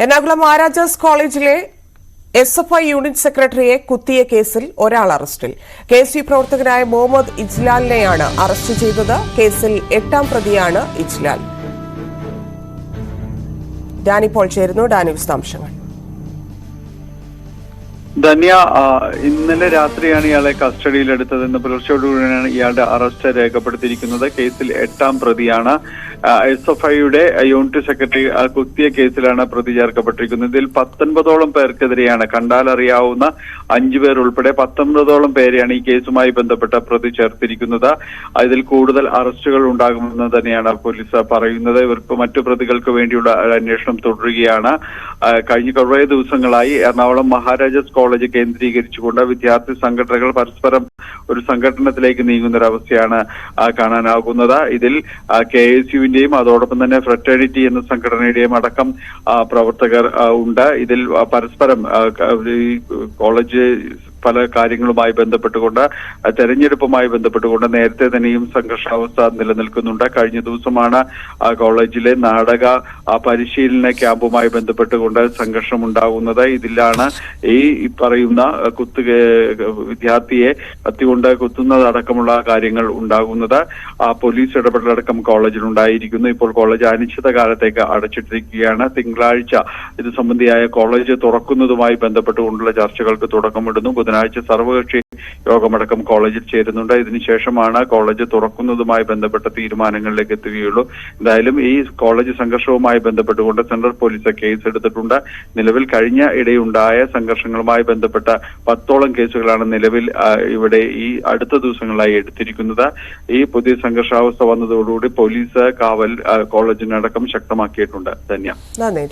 എറണാകുളം മഹാരാജാസ് കോളേജിലെ S F I unit സെക്രട്ടറിയെ കുത്തിയ കേസിൽ ഒരാൾ അറസ്റ്റിൽ. കെ എസ് യു പ്രവർത്തകനായ മുഹമ്മദ് ഇജ്ലാലിനെയാണ് അറസ്റ്റ് ചെയ്തത്. കേസിൽ എട്ടാം പ്രതിയാണ് ഇജ്ലാൽ. ഡാനി പോൾ ചേരുന്നു ഡാനി വിശദാംശങ്ങൾ ധന്യ ഇന്നലെ രാത്രിയാണ് ഇയാളെ കസ്റ്റഡിയിലെടുത്തതെന്ന് പുലർച്ചയോടുകൂടിയാണ് ഇയാളുടെ അറസ്റ്റ് രേഖപ്പെടുത്തിയിരിക്കുന്നത്. കേസിൽ എട്ടാം പ്രതിയാണ്. എസ് എഫ് ഐയുടെ യൂണിറ്റ് സെക്രട്ടറി കുത്തിയ കേസിലാണ് പ്രതി ചേർക്കപ്പെട്ടിരിക്കുന്നത്. ഇതിൽ പത്തൊൻപതോളം പേർക്കെതിരെയാണ് കണ്ടാൽ അറിയാവുന്ന അഞ്ചു പേർ ഉൾപ്പെടെ പത്തൊൻപതോളം പേരെയാണ് ഈ കേസുമായി ബന്ധപ്പെട്ട പ്രതി ചേർത്തിരിക്കുന്നത്. ഇതിൽ കൂടുതൽ അറസ്റ്റുകൾ ഉണ്ടാകുമെന്ന് തന്നെയാണ് പോലീസ് പറയുന്നത്. ഇവർക്ക് മറ്റു പ്രതികൾക്ക് വേണ്ടിയുള്ള അന്വേഷണം തുടരുകയാണ്. കഴിഞ്ഞ കുറേ ദിവസങ്ങളായി എറണാകുളം മഹാരാജാസ് കോളേജ് കേന്ദ്രീകരിച്ചുകൊണ്ട് വിദ്യാർത്ഥി സംഘടനകൾ പരസ്പരം ഒരു സംഘടനത്തിലേക്ക് നീങ്ങുന്ന അവസ്ഥയാണ് കാണാനാകുന്നത്. ഇതിൽ കെ എസ് യുവിന്റെയും അതോടൊപ്പം തന്നെ ഫ്രറ്റേണിറ്റി എന്ന സംഘടനയുടെയും അടക്കം പ്രവർത്തകർ ഉണ്ട്. ഇതിൽ പരസ്പരം കോളേജ് പല കാര്യങ്ങളുമായി ബന്ധപ്പെട്ടുകൊണ്ട് തെരഞ്ഞെടുപ്പുമായി ബന്ധപ്പെട്ടുകൊണ്ട് നേരത്തെ തന്നെയും സംഘർഷാവസ്ഥ നിലനിൽക്കുന്നുണ്ട്. കഴിഞ്ഞ ദിവസമാണ് കോളേജിലെ നാടക പരിശീലന ക്യാമ്പുമായി ബന്ധപ്പെട്ടുകൊണ്ട് സംഘർഷം ഉണ്ടാകുന്നത് ഇതിലാണ് ഈ പറയുന്ന കുത്ത് വിദ്യാർത്ഥിയെ കത്തികൊണ്ട് കുത്തുന്നതടക്കമുള്ള കാര്യങ്ങൾ ഉണ്ടാകുന്നത്. പോലീസ് ഇടപെടലടക്കം കോളേജിൽ ഉണ്ടായിരിക്കുന്നു ഇപ്പോൾ കോളേജ് അനിശ്ചിത കാലത്തേക്ക് അടച്ചിട്ടിരിക്കുകയാണ്. തിങ്കളാഴ്ച ഇത് സംബന്ധിയായ കോളേജ് തുറക്കുന്നതുമായി ബന്ധപ്പെട്ടുകൊണ്ടുള്ള ചർച്ചകൾക്ക് തുടക്കമിടുന്നു. ബുധനാഴ്ച സർവകക്ഷി യോഗമടക്കം കോളേജിൽ ചേരുന്നുണ്ട്. ഇതിനുശേഷമാണ് കോളേജ് തുറക്കുന്നതുമായി ബന്ധപ്പെട്ട തീരുമാനങ്ങളിലേക്ക് എത്തുകയുള്ളൂ. എന്തായാലും ഈ കോളേജ് സംഘർഷവുമായി ബന്ധപ്പെട്ടുകൊണ്ട് സെൻട്രൽ പോലീസ് കേസ് എടുത്തിട്ടുണ്ട്. നിലവിൽ കഴിഞ്ഞ ഇടയുണ്ടായ സംഘർഷങ്ങളുമായി ബന്ധപ്പെട്ട പത്തോളം കേസുകളാണ് നിലവിൽ ഇവിടെ ഈ അടുത്ത ദിവസങ്ങളായി എടുത്തിരിക്കുന്നത്. ഈ പുതിയ സംഘർഷാവസ്ഥ വന്നതോടുകൂടി പോലീസ് കാവൽ കോളേജിനടക്കം ശക്തമാക്കിയിട്ടുണ്ട്. ധന്യ. നന്ദി